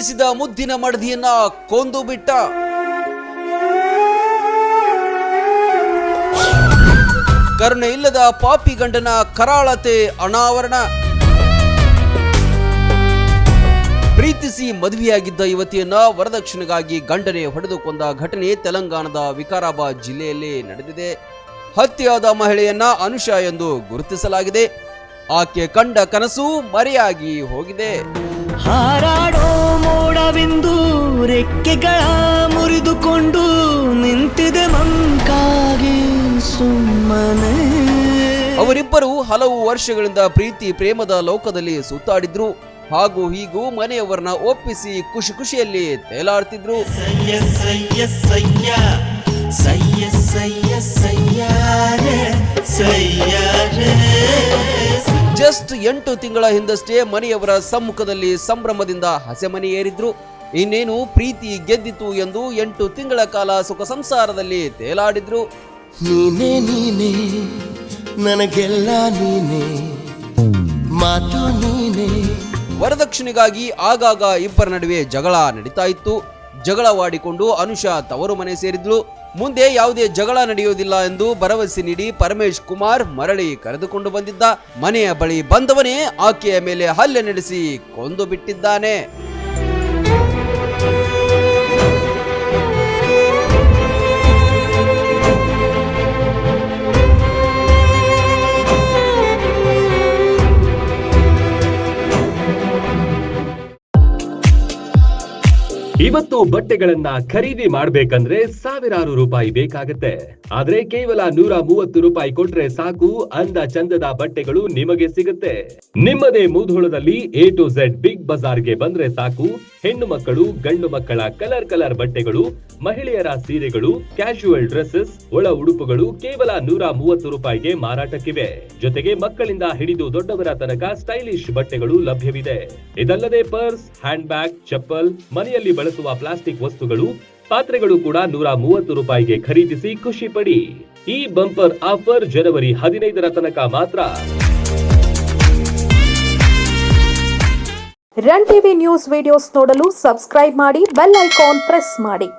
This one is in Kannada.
ಪ್ರೀತಿಸಿದ ಮುದ್ದಿನ ಮಡದಿಯನ್ನ ಕೊಂದು ಬಿಟ್ಟ. ಕರುಣೆ ಇಲ್ಲದ ಪಾಪಿ ಗಂಡನ ಕರಾಳತೆ ಅನಾವರಣ. ಪ್ರೀತಿಸಿ ಮದುವೆಯಾಗಿದ್ದ ಯುವತಿಯನ್ನ ವರದಕ್ಷಿಣೆಗಾಗಿ ಗಂಡನೆ ಹೊಡೆದುಕೊಂಡ ಘಟನೆ ತೆಲಂಗಾಣದ ವಿಕಾರಾಬಾದ್ ಜಿಲ್ಲೆಯಲ್ಲಿ ನಡೆದಿದೆ. ಹತ್ಯೆಯಾದ ಮಹಿಳೆಯನ್ನ ಅನುಷಾ ಎಂದು ಗುರುತಿಸಲಾಗಿದೆ. ಆಕೆ ಕಂಡ ಕನಸು ಮರೆಯಾಗಿ ಹೋಗಿದೆ. ಹಾರಾಡೋ ಮೋಡವೆಂದು ರೆಕ್ಕೆಗಳ ಮುರಿದುಕೊಂಡು ನಿಂತಿದೆ ಮಂಕಾಗಿ ಸುಮ್ಮನೆ. ಅವರಿಬ್ಬರು ಹಲವು ವರ್ಷಗಳಿಂದ ಪ್ರೀತಿ ಪ್ರೇಮದ ಲೋಕದಲ್ಲಿ ಸುತ್ತಾಡಿದ್ರು. ಹಾಗೂ ಹೀಗೂ ಮನೆಯವರನ್ನ ಒಪ್ಪಿಸಿ ಖುಷಿ ಖುಷಿಯಲ್ಲಿ ತೇಲಾಡ್ತಿದ್ರು. ಸಯ್ಯ ಸಯ್ಯ ಸಯ್ಯ. ಸಯ್ಯ ಸಯ್ಯ ಸಯ್ಯಾರೆ ಸಯ್ಯಾರೆ. ಜಸ್ಟ್ ಎಂಟು ತಿಂಗಳ ಹಿಂದಷ್ಟೇ ಮನೆಯವರ ಸಮ್ಮುಖದಲ್ಲಿ ಸಂಭ್ರಮದಿಂದ ಹಸೆಮನೆ ಏರಿದ್ರು. ಇನ್ನೇನು ಪ್ರೀತಿ ಗೆದ್ದಿತು ಎಂದು ಎಂಟು ತಿಂಗಳ ಕಾಲ ಸುಖ ಸಂಸಾರದಲ್ಲಿ ತೇಲಾಡಿದ್ರು. ನೀನೇ ನೀನೇ ನನಗೆಲ್ಲ ನೀನೇ ಮಾತು ನೀನೇ. ವರದಕ್ಷಿಣೆಗಾಗಿ ಆಗಾಗ ಇಬ್ಬರ ನಡುವೆ ಜಗಳ ನಡೀತಾ ಇತ್ತು. ಜಗಳವಾಡಿಕೊಂಡು ಅನುಷಾ ತವರು ಮನೆ ಸೇರಿದ್ಲು. ಮುಂದೆ ಯಾವುದೇ ಜಗಳ ನಡೆಯುವುದಿಲ್ಲ ಎಂದು ಭರವಸೆ ನೀಡಿ ಪರಮೇಶ್ ಕುಮಾರ್ ಮರಳಿ ಕರೆದುಕೊಂಡು ಬಂದಿದ್ದ ಮನೆಯ ಬಳಿ ಬಂದವನೇ ಆಕೆಯ ಮೇಲೆ ಹಲ್ಲೆ ನಡೆಸಿ ಕೊಂದು ಬಿಟ್ಟಿದ್ದಾನೆ. ಇವತ್ತು ಬಟ್ಟೆಗಳನ್ನ ಖರೀದಿ ಮಾಡ್ಬೇಕಂದ್ರೆ ಸಾವಿರಾರು ರೂಪಾಯಿ ಬೇಕಾಗತ್ತೆ. ಆದ್ರೆ ಕೇವಲ ನೂರ ಮೂವತ್ತು ರೂಪಾಯಿ ಕೊಟ್ರೆ ಸಾಕು, ಅಂದ ಚಂದದ ಬಟ್ಟೆಗಳು ನಿಮಗೆ ಸಿಗುತ್ತೆ. ನಿಮ್ಮದೇ ಮೂಧುಳದಲ್ಲಿ ಎ ಟು ಝೆಡ್ ಬಿಗ್ ಬಜಾರ್ಗೆ ಬಂದ್ರೆ ಸಾಕು. ಹೆಣ್ಣು ಮಕ್ಕಳು, ಗಂಡು ಮಕ್ಕಳ ಕಲರ್ ಕಲರ್ ಬಟ್ಟೆಗಳು, ಮಹಿಳೆಯರ ಸೀರೆಗಳು ಕ್ಯಾಶುವಲ್ ಡ್ರೆಸ್ಸಸ್ ಒಳ ಉಡುಪುಗಳು ಕೇವಲ ನೂರ ಮೂವತ್ತು ರೂಪಾಯಿಗೆ ಮಾರಾಟಕ್ಕಿವೆ. ಜೊತೆಗೆ ಮಕ್ಕಳಿಂದ ಹಿಡಿದು ದೊಡ್ಡವರ ತನಕ ಸ್ಟೈಲಿಶ್ ಬಟ್ಟೆಗಳು ಲಭ್ಯವಿದೆ. ಇದಲ್ಲದೆ ಪರ್ಸ್ ಹ್ಯಾಂಡ್ ಬ್ಯಾಗ್ ಚಪ್ಪಲ್, ಮನೆಯಲ್ಲಿ ಬಳಸುವ ಪ್ಲಾಸ್ಟಿಕ್ ವಸ್ತುಗಳು, ಪಾತ್ರೆಗಳು ಕೂಡ ನೂರ ಮೂವತ್ತು ರೂಪಾಯಿಗೆ ಖರೀದಿಸಿ ಖುಷಿ ಪಡಿ. ಈ ಬಂಪರ್ ಆಫರ್ ಜನವರಿ ಹದಿನೈದರ ತನಕ ಮಾತ್ರ. ರನ್ ಟಿವಿ ನ್ಯೂಸ್ ವಿಡಿಯೋಸ್ ನೋಡಲು ಸಬ್ಸ್ಕ್ರೈಬ್ ಮಾಡಿ, ಬೆಲ್ ಐಕಾನ್ ಪ್ರೆಸ್ ಮಾಡಿ.